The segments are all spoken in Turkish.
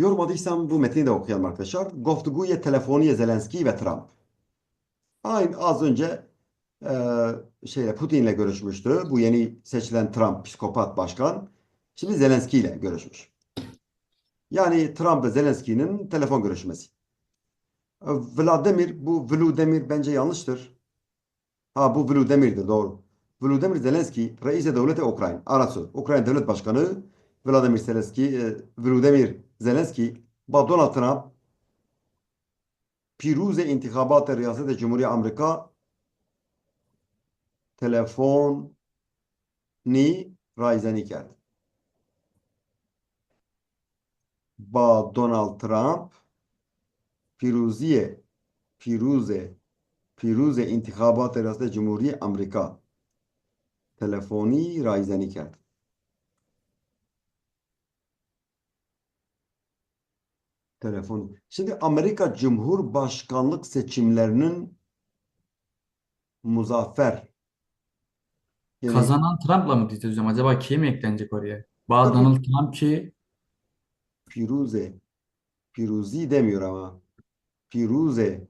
yormadıysam bu metni de okuyalım arkadaşlar. Goftuguye telefoniye Zelenski ve Trump. Aynı az önce e, şeyle Putin'le görüşmüştü. Bu yeni seçilen Trump psikopat başkan. Şimdi Zelenski ile görüşmüş. Yani Trump ve Zelenski'nin telefon görüşmesi. E, Vladimir, bu Vladimir bence yanlıştır. Ha bu Vladimir'di doğru. Vladimir Zelenski, reis devleti Ukrayna. Arası. Ukrayna Devlet Başkanı Vladimir Zelenski, e, Vladimir Zelenski, با Donald Trump پیروز انتخابات ریاست جمهوری آمریکا تلفنی رایزنی کرد. با دونالد ترامپ پیروزی پیروز پیروز انتخابات ریاست جمهوری آمریکا تلفنی رایزنی کرد. Telefon. Şimdi Amerika Cumhurbaşkanlık seçimlerinin muzaffer yani Kazanan Trump'la mı diyeceğiz hocam? Acaba kim eklenecek oraya? Tabii Donald Trump ki Firuze Firuzi demiyor ama Firuze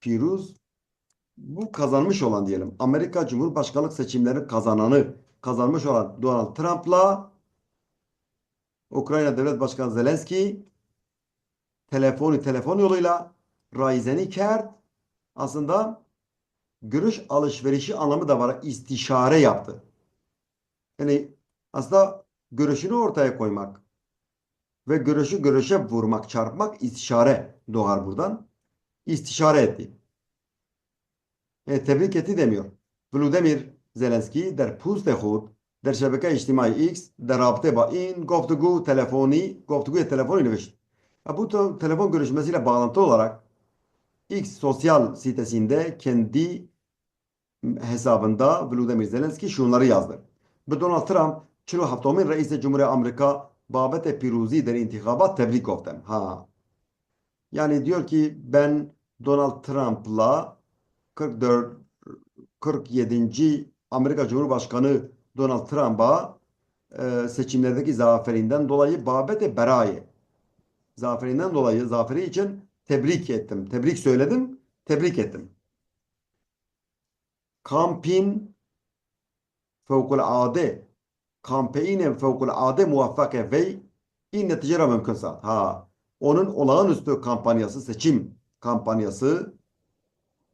Firuz bu kazanmış olan diyelim. Amerika Cumhurbaşkanlık seçimleri kazananı kazanmış olan Donald Trump'la Ukrayna Devlet Başkanı Zelenski telefonu telefon yoluyla Raizen'i kert aslında görüş alışverişi anlamı da var. İstişare yaptı. Yani aslında görüşünü ortaya koymak ve görüşü görüşe vurmak, çarpmak istişare doğar buradan. İstişare etti. E, tebrik etti demiyor. Volodymyr Zelenski der post خود در شبکه اجتماعی X در رابطه با این گفتگو تلفنی گفتگوی telefonu نوشت. ya bu telefon görüşmesiyle bağlantılı olarak X sosyal sitesinde kendi hesabında Vladimir Zelenski şunları yazdı. Ve Donald Trump çilo haftomin reisi Cumhuriyet Amerika babete piruzi der intikabat tebrik oftem. Ha. Yani diyor ki ben Donald Trump'la 44 47. Amerika Cumhurbaşkanı Donald Trump'a e, seçimlerdeki zaferinden dolayı babete beraye zaferinden dolayı zaferi için tebrik ettim. Tebrik söyledim. Tebrik ettim. Kampin fevkulade kampeynen fevkulade muvaffak ve in neticere mümkün saat. Ha, onun olağanüstü kampanyası seçim kampanyası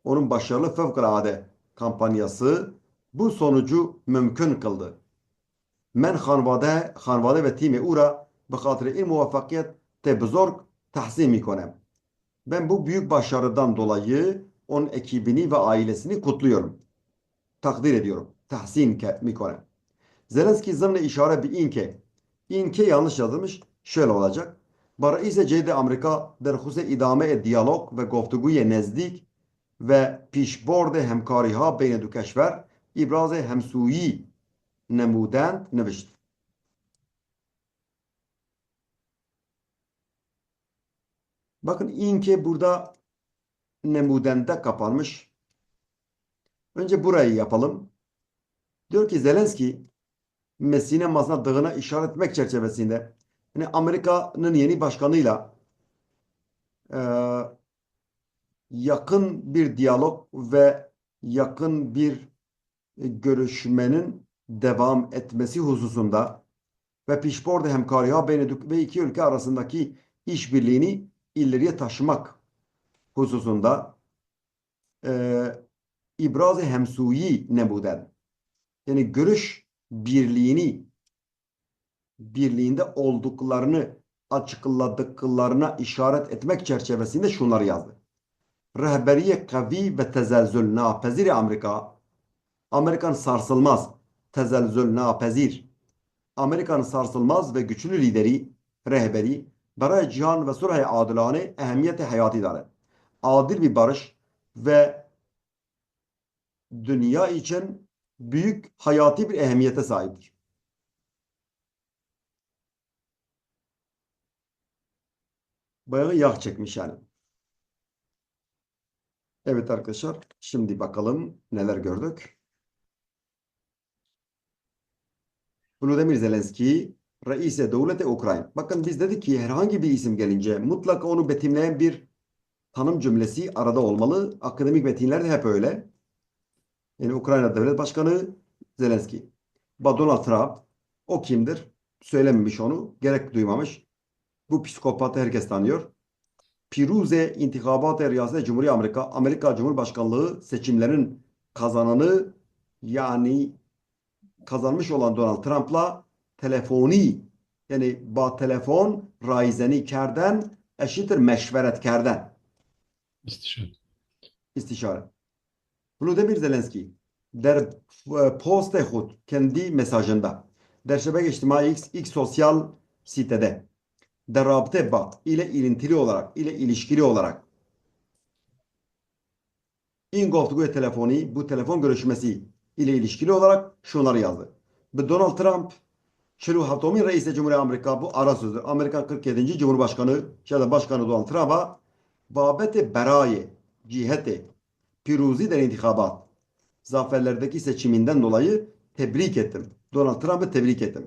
onun başarılı fevkulade kampanyası bu sonucu mümkün kıldı. Men hanvade, hanvade ve time ura bi hatire in muvaffakiyet Tebzorg tahsim mikonem. Ben bu büyük başarıdan dolayı onun ekibini ve ailesini kutluyorum. Takdir ediyorum. Tahsin mikonem. Zelenski zımne işare bir inke. İnke yanlış yazılmış. Şöyle olacak. Baraize CD Amerika derhuse idame e diyalog ve goftuguye nezdik ve pişborde hemkariha beyne du keşver ibraze hemsuyi nemudend nevişt. Bakın inke burada nemudende kapanmış. Önce burayı yapalım. Diyor ki Zelenski Mesine masasına dağına işaret etmek çerçevesinde yani Amerika'nın yeni başkanıyla e, yakın bir diyalog ve yakın bir görüşmenin devam etmesi hususunda ve pişborda hemkariha ve iki ülke arasındaki işbirliğini ileriye taşımak hususunda e, ibraz-ı hemsuyi nebuden yani görüş birliğini birliğinde olduklarını açıkladıklarına işaret etmek çerçevesinde şunları yazdı. Rehberiye kavi ve tezelzül napezir Amerika Amerikan sarsılmaz tezelzül napezir Amerikan sarsılmaz ve güçlü lideri rehberi برای cihan ve sulh adilane ehemmiyeti hayati dare. Adil bir barış ve dünya için büyük hayati bir ehemmiyete sahiptir. Bayağı yağ çekmiş yani. Evet arkadaşlar, şimdi bakalım neler gördük. Volodymyr Zelenski Reise devleti Ukrayna. Bakın biz dedik ki herhangi bir isim gelince mutlaka onu betimleyen bir tanım cümlesi arada olmalı. Akademik metinler de hep öyle. Yani Ukrayna Devlet Başkanı Zelenski. Donald Trump o kimdir? Söylememiş onu. Gerek duymamış. Bu psikopatı herkes tanıyor. Piruze intikabat-ı riyaset Cumhuriyet Amerika Amerika Cumhurbaşkanlığı seçimlerin kazananı yani kazanmış olan Donald Trump'la telefoni yani ba telefon raizeni kerden eşittir meşveretkerden İstişare. istişare. Volodymyr Zelenski der e, poste hud kendi mesajında der şebeke içtimai X, X sosyal sitede der rabıte ba ile ilintili olarak ile ilişkili olarak in goftugu telefoni bu telefon görüşmesi ile ilişkili olarak şunları yazdı. Donald Trump Şelu Hatomi Reis Cumhuriyet Amerika bu ara sözü. Amerika 47. Cumhurbaşkanı ya da Başkanı Donald Trump'a babete beraye cihete piruzi der intikabat zaferlerdeki seçiminden dolayı tebrik ettim. Donald Trump'ı tebrik ettim.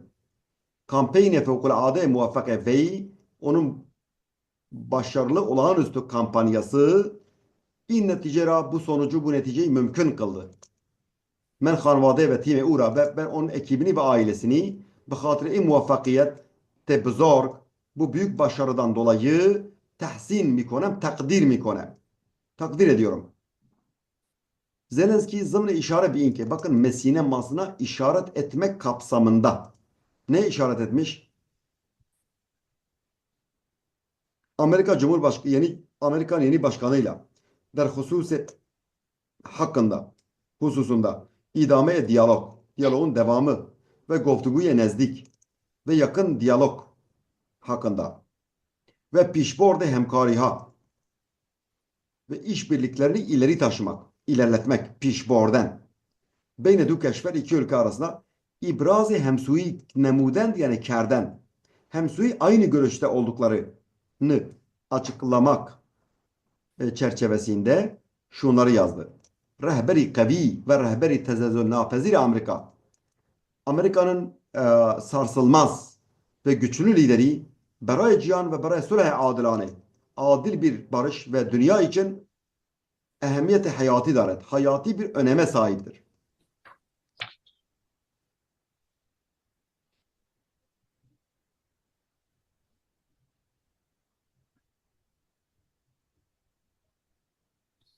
Kampanya fevkalade muvaffak ve onun başarılı olağanüstü kampanyası bir neticera bu sonucu bu neticeyi mümkün kıldı. Men hanvade ve time ura ve ben onun ekibini ve ailesini bu hatırı muvaffakiyet te buzorg bu büyük başarıdan dolayı tahsin mikonem, takdir mikonem. Takdir ediyorum. Zelenski zımne işaret bir inke. Bakın Mesine masına işaret etmek kapsamında. Ne işaret etmiş? Amerika Cumhurbaşkanı yeni Amerikan yeni başkanıyla der hususi hakkında hususunda idame diyalog, diyaloğun devamı ve goftuguye nezdik ve yakın diyalog hakkında ve pişborde hemkariha ve işbirliklerini ileri taşımak, ilerletmek pişborden. Beyne du keşfer iki ülke arasında ibrazı hemsui nemuden yani kerden hemsui aynı görüşte olduklarını açıklamak e, çerçevesinde şunları yazdı. Rehberi kavi ve rehberi tezezzül napezir Amerika. Amerika'nın e, sarsılmaz ve güçlü lideri Beray Cihan ve Beray Sulh adilane adil bir barış ve dünya için ehemmiyeti hayati daret. Hayati bir öneme sahiptir.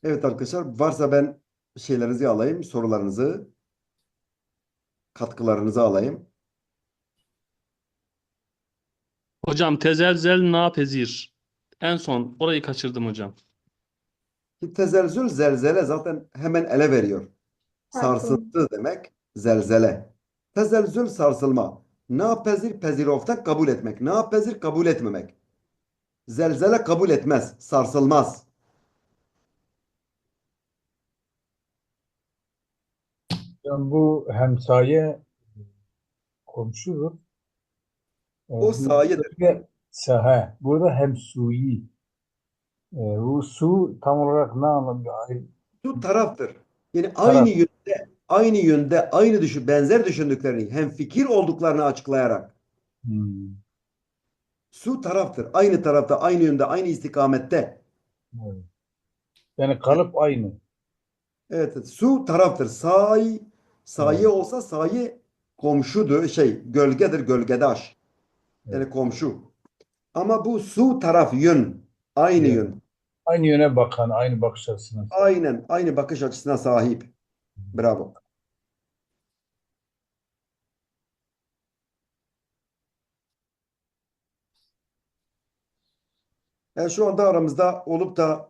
Evet arkadaşlar varsa ben şeylerinizi alayım, sorularınızı, katkılarınızı alayım. Hocam tezelzel napezir. En son orayı kaçırdım hocam. Ki tezelzül zelzele zaten hemen ele veriyor. Sarsıntı demek zelzele. Tezelzül sarsılma. Napezir peziroftan kabul etmek. Napezir kabul etmemek. Zelzele kabul etmez, sarsılmaz. Yani bu hemsaye komşudur. Ee, O sayedir. saha. Burada hemsuyi. Ee, bu su tam olarak ne anlamda? Şu taraftır. Yani aynı Taraf. yönde, aynı yönde, aynı düşün, benzer düşündüklerini, hem fikir olduklarını açıklayarak Hmm, su taraftır. Aynı tarafta, aynı yönde, aynı istikamette. evet. Yani kalıp aynı. Evet. su taraftır. Say, Evet. olsa saye komşudur, şey, gölgedir, gölgedaş. Yani komşu. Ama bu su taraf yön, aynı Evet. yön. Aynı yöne bakan, aynı bakış açısına. Aynen, aynı bakış açısına sahip. Bravo. Yani şu anda aramızda olup da